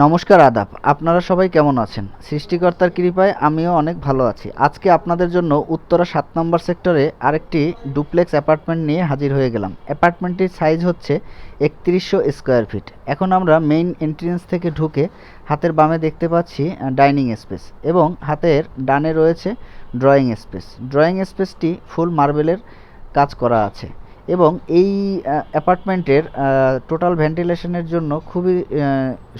নমস্কার, আদাব। আপনারা সবাই কেমন আছেন? সৃষ্টিকর্তার কৃপায় আমিও অনেক ভালো আছি। আজকে আপনাদের জন্য উত্তরা সাত নম্বর সেক্টরে আরেকটি ডুপ্লেক্স অ্যাপার্টমেন্ট নিয়ে হাজির হয়ে গেলাম। অ্যাপার্টমেন্টটির সাইজ হচ্ছে একত্রিশশো স্কোয়ার ফিট। এখন আমরা মেইন এন্ট্রেন্স থেকে ঢুকে হাতের বামে দেখতে পাচ্ছি ডাইনিং স্পেস এবং হাতের ডানে রয়েছে ড্রয়িং স্পেস। ড্রয়িং স্পেসটি ফুল মার্বেলের কাজ করা আছে। এবং এই অ্যাপার্টমেন্টের টোটাল ভেন্টিলেশনের জন্য খুবই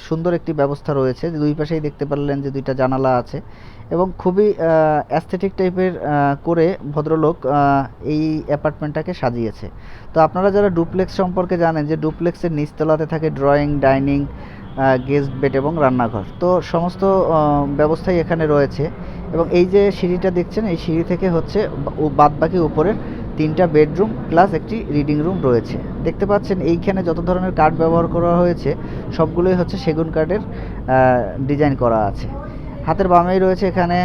সুন্দর একটি ব্যবস্থা রয়েছে। দুই পাশেই দেখতে পারলেন যে দুইটা জানালা আছে এবং খুবই অ্যাস্থেটিক টাইপের করে ভদ্রলোক এই অ্যাপার্টমেন্টটাকে সাজিয়েছে। তো আপনারা যারা ডুপ্লেক্স সম্পর্কে জানেন যে ডুপ্লেক্সের নিচতলাতে থাকে ড্রয়িং, ডাইনিং গেস্ট বেড এবং রান্নাঘর। তো সমস্ত ব্যবস্থাই এখানে রয়েছে এবং এই যে সিঁড়িটা দেখছেন, এই সিঁড়ি থেকে হচ্ছে বাদ বাকি উপরের তিনটা বেডরুম প্লাস একটি রিডিং রুম রয়েছে। দেখতে পাচ্ছেন এইখানে যত ধরনের কাঠ ব্যবহার করা হয়েছে, সবগুলোই হচ্ছে সেগুন কাঠের ডিজাইন করা আছে। হাতের বামেই রয়েছে এখানে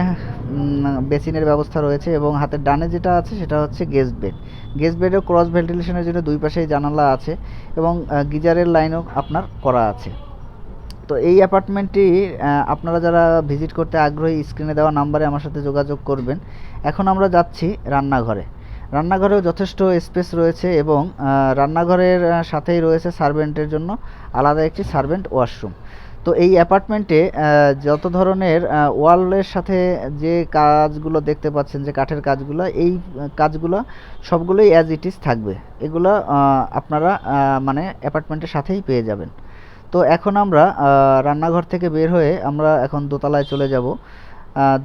বেসিনের ব্যবস্থা রয়েছে এবং হাতের ডানে যেটা আছে সেটা হচ্ছে গেস্ট বেড। গেস্ট বেডেও ক্রস ভেন্টিলেশনের জন্য দুই পাশেই জানালা আছে এবং গিজারের লাইনও আপনার করা আছে। তো এই অ্যাপার্টমেন্টটি আপনারা যারা ভিজিট করতে আগ্রহী, স্ক্রিনে দেওয়া নাম্বারে আমার সাথে যোগাযোগ করবেন। এখন আমরা যাচ্ছি রান্নাঘরে। রান্নাঘরেও যথেষ্ট স্পেস রয়েছে এবং রান্নাঘরের সাথেই রয়েছে সার্ভেন্টের জন্য আলাদা একটি সার্ভেন্ট ওয়াশরুম। তো এই অ্যাপার্টমেন্টে যত ধরনের ওয়ালের সাথে যে কাজগুলো দেখতে পাচ্ছেন, যে কাঠের কাজগুলো, এই কাজগুলো সবগুলোই অ্যাজ ইট ইজ থাকবে। এগুলো আপনারা মানে অ্যাপার্টমেন্টের সাথেই পেয়ে যাবেন। তো এখন আমরা রান্নাঘর থেকে বের হয়ে আমরা এখন দোতলায় চলে যাব।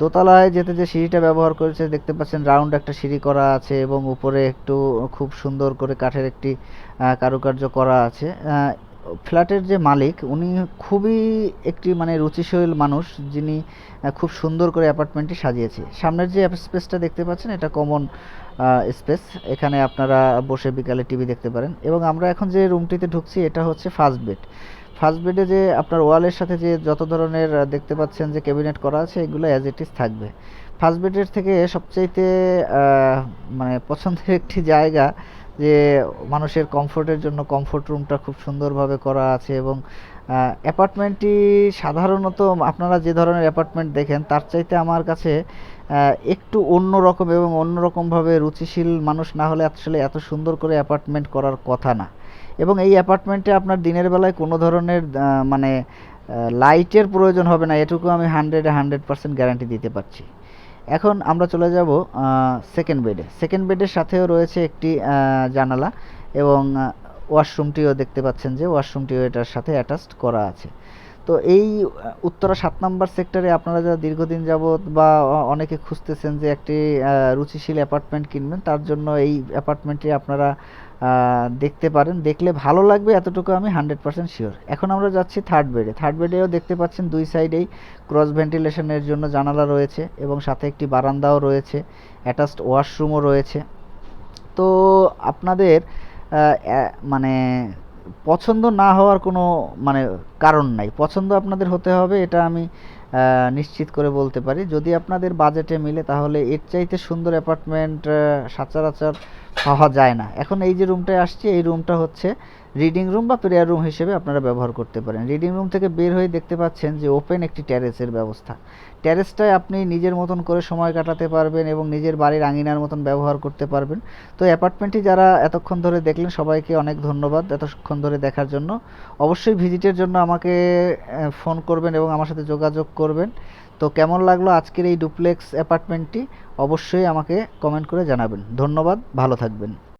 দোতলায় যেতে যে সিঁড়িটা ব্যবহার করেছে, দেখতে পাচ্ছেন রাউন্ড একটা সিঁড়ি করা আছে এবং উপরে একটু খুব সুন্দর করে কাঠের একটি কারুকার্য করা আছে। ফ্ল্যাটের যে মালিক, উনি খুবই একটি মানে রুচিশীল মানুষ, যিনি খুব সুন্দর করে অ্যাপার্টমেন্টটি সাজিয়েছে। সামনের যে স্পেসটা দেখতে পাচ্ছেন, এটা কমন স্পেস এখানে আপনারা বসে বিকালে টিভি দেখতে পারেন। এবং আমরা এখন যে রুমটিতে ঢুকছি, এটা হচ্ছে ফার্স্ট বেড ফার্স্ট বেডে যে আপনার ওয়ালের সাথে যে যত ধরনের দেখতে পাচ্ছেন যে ক্যাবিনেট করা আছে, এগুলো অ্যাজ ইট ইজ থাকবে। ফার্স্ট বেডের থেকে সবচাইতে মানে পছন্দের একটি জায়গা যে মানুষের কমফোর্টের জন্য কমফোর্ট রুমটা খুব সুন্দরভাবে করা আছে এবং অ্যাপার্টমেন্টটি সাধারণত আপনারা যে ধরনের অ্যাপার্টমেন্ট দেখেন, তার চাইতে আমার কাছে একটু অন্য রকম এবং অন্য রকমভাবে রুচিশীল মানুষ না হলে আসলে এত সুন্দর করে অ্যাপার্টমেন্ট করার কথা না। এবং এই অ্যাপার্টমেন্টে আপনার দিনের বেলায় কোনো ধরনের মানে লাইটের প্রয়োজন হবে না, এটুকু আমি হান্ড্রেডে হান্ড্রেড পার্সেন্ট গ্যারান্টি দিতে পারছি। এখন আমরা চলে যাব সেকেন্ড বেডে সেকেন্ড বেডের সাথেও রয়েছে একটি জানালা এবং ওয়াশরুমটিও দেখতে পাচ্ছেন যে ওয়াশরুমটিও এটার সাথে অ্যাটাচড করা আছে। তো এই উত্তরা সাত নম্বর সেক্টরে আপনারা যারা দীর্ঘদিন যাবৎ বা অনেকে খুঁজতেছেন যে একটি রুচিশীল অ্যাপার্টমেন্ট কিনবেন, তার জন্য এই অ্যাপার্টমেন্টটি আপনারা দেখতে পারেন। দেখলে ভালো লাগবে, এতটুকু আমি হান্ড্রেড পার্সেন্ট শিওর এখন আমরা যাচ্ছি থার্ড বেডে থার্ড বেডেও দেখতে পাচ্ছেন দুই সাইডেই ক্রস ভেন্টিলেশনের জন্য জানালা রয়েছে এবং সাথে একটি বারান্দাও রয়েছে অ্যাটাচড ওয়াশরুমও রয়েছে। তো আপনাদের মানে পছন্দ না হওয়ার কোনো মানে কারণ নাই। পছন্দ আপনাদের হতে হবে, এটা আমি নিশ্চিত করে বলতে পারি। যদি আপনাদের বাজেটে মিলে, তাহলে এর চাইতে সুন্দর অ্যাপার্টমেন্ট সচরাচর পাওয়া যায় না। এখন এই যে রুমটায় আসছি, এই রুমটা হচ্ছে রিডিং রুম বা প্রেয়ার রুম হিসেবে আপনারা ব্যবহার করতে পারেন। রিডিং রুম থেকে বের হয়ে দেখতে পাচ্ছেন যে ওপেন একটি ট্যারেসের ব্যবস্থা। ট্যারেসটায় আপনি নিজের মতন করে সময় কাটাতে পারবেন এবং নিজের বাড়ির আঙিনার মতন ব্যবহার করতে পারবেন। তো অ্যাপার্টমেন্টটি যারা এতক্ষণ ধরে দেখলেন, সবাইকে অনেক ধন্যবাদ এতক্ষণ ধরে দেখার জন্য। অবশ্যই ভিজিটের জন্য আমাকে ফোন করবেন এবং আমার সাথে যোগাযোগ করবেন। তো কেমন লাগল আজকের এই ডুপ্লেক্স অ্যাপার্টমেন্টটি অবশ্যই আমাকে কমেন্ট করে জানাবেন। ধন্যবাদ, ভালো থাকবেন।